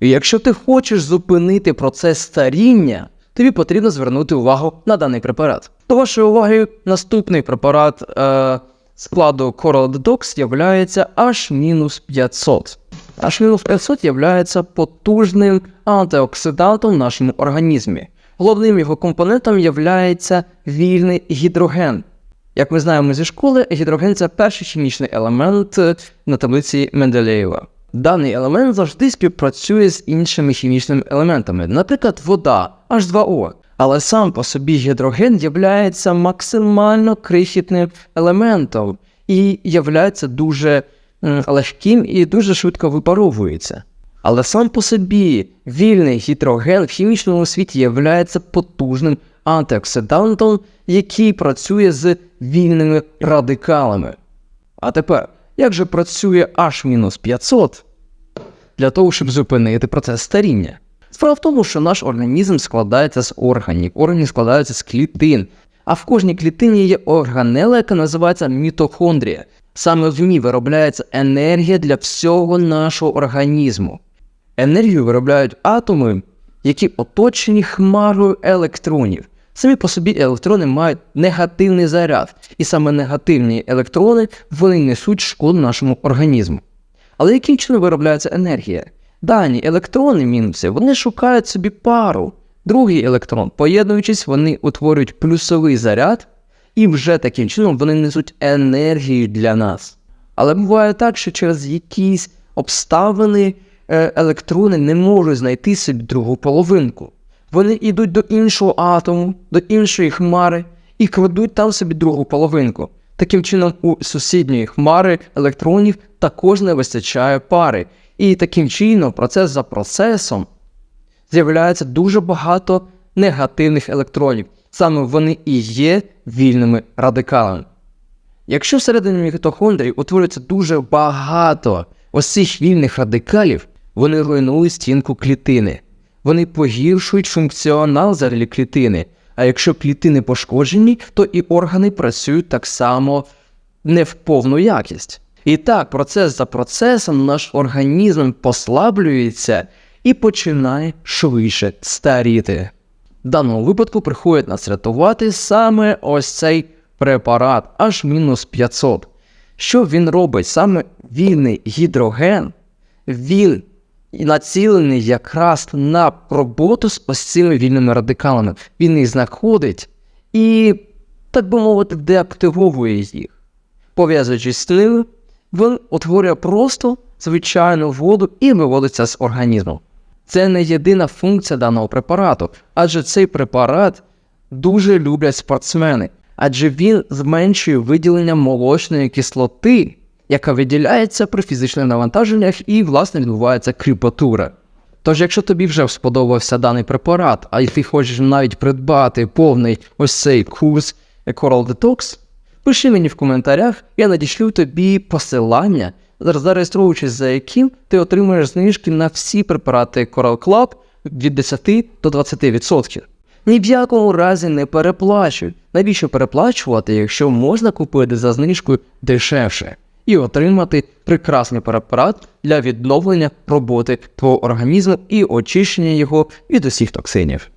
І якщо ти хочеш зупинити процес старіння, тобі потрібно звернути увагу на даний препарат. До вашої уваги наступний препарат е, складу Coral Detox являється H-500. H-500 являється потужним антиоксидантом в нашому організмі. Головним його компонентом являється вільний гідроген. Як ми знаємо зі школи, гідроген це перший хімічний елемент е, на таблиці Менделєєва. Даний елемент завжди співпрацює з іншими хімічними елементами, наприклад, вода H2O. Але сам по собі гідроген являється максимально крихітним елементом і являється дуже легким і дуже швидко випаровується. Але сам по собі вільний гідроген в хімічному світі являється потужним антиоксидантом, який працює з вільними радикалами. А тепер, як же працює H-500 для того, щоб зупинити процес старіння? Справа в тому, що наш організм складається з органів, органи складаються з клітин, а в кожній клітині є органела, яка називається мітохондрія. Саме в ній виробляється енергія для всього нашого організму. Енергію виробляють атоми, які оточені хмарою електронів. Самі по собі електрони мають негативний заряд, і саме негативні електрони вони несуть шкоду нашому організму. Але яким чином виробляється енергія? Дані електрони мінуси вони шукають собі пару. Другий електрон, поєднуючись, вони утворюють плюсовий заряд, і вже таким чином вони несуть енергію для нас. Але буває так, що через якісь обставини е, електрони не можуть знайти собі другу половинку. Вони йдуть до іншого атому, до іншої хмари і кладуть там собі другу половинку. Таким чином, у сусідньої хмари електронів також не вистачає пари. І таким чином, процес за процесом, з'являється дуже багато негативних електронів. Саме вони і є вільними радикалами. Якщо всередині мітохондрії утворюється дуже багато ось цих вільних радикалів, вони руйнують стінку клітини. Вони погіршують функціонал взагалі клітини. А якщо клітини пошкоджені, то і органи працюють так само не в повну якість. І так, процес за процесом наш організм послаблюється і починає швидше старіти. В даному випадку приходить нас рятувати саме ось цей препарат H-500. Що він робить? Саме вільний гідроген, він націлений якраз на роботу з ось цими вільними радикалами. Він їх знаходить і, так би мовити, деактивовує їх. Пов'язуючись з ними, він утворює просто звичайну воду і виводиться з організму. Це не єдина функція даного препарату, адже цей препарат дуже люблять спортсмени, адже він зменшує виділення молочної кислоти, яка виділяється при фізичних навантаженнях і, власне, відбувається кріпатура. Тож, якщо тобі вже сподобався даний препарат, а й ти хочеш навіть придбати повний ось цей курс Coral Detox, пиши мені в коментарях, я надішлю тобі посилання, зареєструючись за яким ти отримаєш знижки на всі препарати Coral Club від 10 до 20%. Ні в якому разі не переплачуй. Навіщо переплачувати, якщо можна купити за знижкою дешевше і отримати прекрасний препарат для відновлення роботи твого організму і очищення його від усіх токсинів.